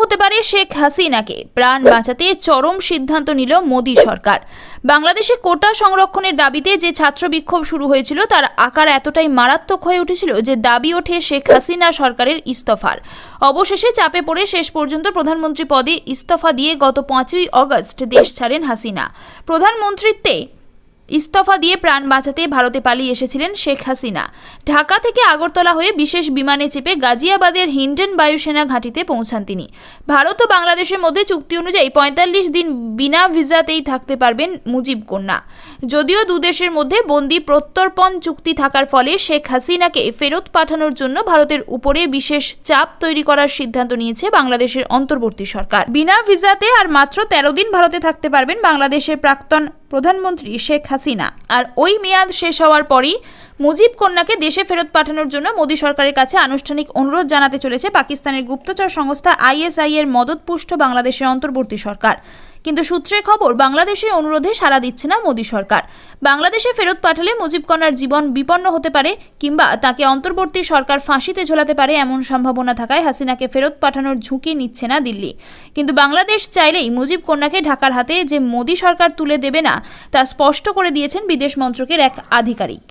হতে পারে শেখ হাসিনাকে। প্রাণ বাঁচাতে চরম সিদ্ধান্ত নিল মোদী সরকার। বাংলাদেশে কোটা সংরক্ষণের দাবিতে যে ছাত্র বিক্ষোভ শুরু হয়েছিল, তার আকার এতটাই মারাত্মক হয়ে উঠেছিল যে দাবি ওঠে শেখ হাসিনা সরকারের ইস্তফার। অবশেষে চাপে পড়ে শেষ পর্যন্ত প্রধানমন্ত্রী পদে ইস্তফা দিয়ে গত পাঁচই অগস্ট দেশ ছাড়েন হাসিনা। প্রধানমন্ত্রীত্বে ইস্তফা দিয়ে প্রাণ বাঁচাতে ভারতে পালিয়ে এসেছিলেন শেখ হাসিনা। ঢাকা থেকে আগরতলা হয়ে বিশেষ বিমানে চেপে গাজিয়াবাদের হিন্ডেন বায়ুসেনা ঘাঁটিতে পৌঁছান তিনি। ভারত ও বাংলাদেশের মধ্যে চুক্তি অনুযায়ী পঁয়তাল্লিশ দিন বিনা ভিসাতেই থাকতে পারবেন মুজিব কন্যা। যদিও দুদেশের মধ্যে বন্দি প্রত্যর্পণ চুক্তি থাকার ফলে শেখ হাসিনাকে ফেরত পাঠানোর জন্য ভারতের উপরে বিশেষ চাপ তৈরি করার সিদ্ধান্ত নিয়েছে বাংলাদেশের অন্তর্বর্তী সরকার। বিনা ভিসাতে আর মাত্র তেরো দিন ভারতে থাকতে পারবেন বাংলাদেশের প্রাক্তন প্রধানমন্ত্রী শেখ হাসিনা। আর ওই মেয়াদ শেষ হওয়ার পরই মুজিব কন্যাকে দেশে ফেরত পাঠানোর জন্য মোদী সরকারের কাছে আনুষ্ঠানিক অনুরোধ জানাতে চলেছে পাকিস্তানের গুপ্তচর সংস্থা আইএসআই এর মদতপুষ্ট বাংলাদেশের অন্তর্বর্তী সরকার। কিন্তু সূত্রের খবর বাংলাদেশের অনুরোধে সাড়া দিচ্ছে না মোদী সরকার। বাংলাদেশে ফেরত পাঠালে মুজিব কন্যার জীবন বিপন্ন হতে পারে, কিংবা তাকে অন্তর্বর্তী সরকার ফাঁসিতে ঝোলাতে পারে এমন সম্ভাবনা থাকায় হাসিনাকে ফেরত পাঠানোর ঝুঁকি নিচ্ছে না দিল্লি। কিন্তু বাংলাদেশ চাইলেই মুজিব কন্যাকে ঢাকার হাতে যে মোদী সরকার তুলে দেবে না, তা স্পষ্ট করে দিয়েছেন বিদেশ মন্ত্রকের এক আধিকারিক।